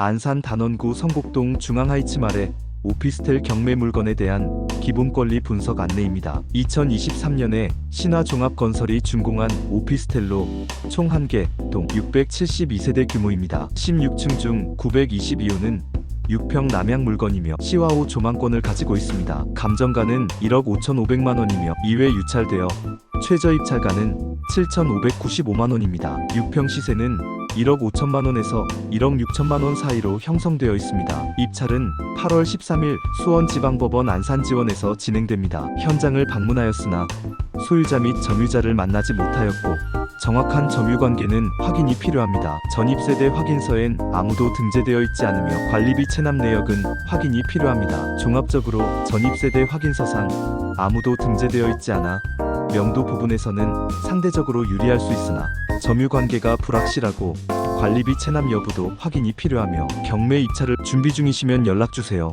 안산 단원구 성곡동 중앙하이츠 말의 오피스텔 경매 물건에 대한 기본 권리 분석 안내입니다. 2023년에 신화종합건설이 준공한 오피스텔로 총 1개, 동 672세대 규모입니다. 16층 중 922호는 6평 남양 물건이며 시와호 조망권을 가지고 있습니다. 감정가는 1억 5,500만 원이며 2회 유찰되어 최저 입찰가는 7,595만 원입니다. 6평 시세는 1억 5천만 원에서 1억 6천만 원 사이로 형성되어 있습니다. 입찰은 8월 13일 수원지방법원 안산지원에서 진행됩니다. 현장을 방문하였으나 소유자 및 점유자를 만나지 못하였고 정확한 점유 관계는 확인이 필요합니다. 전입세대 확인서엔 아무도 등재되어 있지 않으며 관리비 체납 내역은 확인이 필요합니다. 종합적으로 전입세대 확인서상 아무도 등재되어 있지 않아 명도 부분에서는 상대적으로 유리할 수 있으나 점유 관계가 불확실하고 관리비 체납 여부도 확인이 필요하며 경매 입찰을 준비 중이시면 연락 주세요.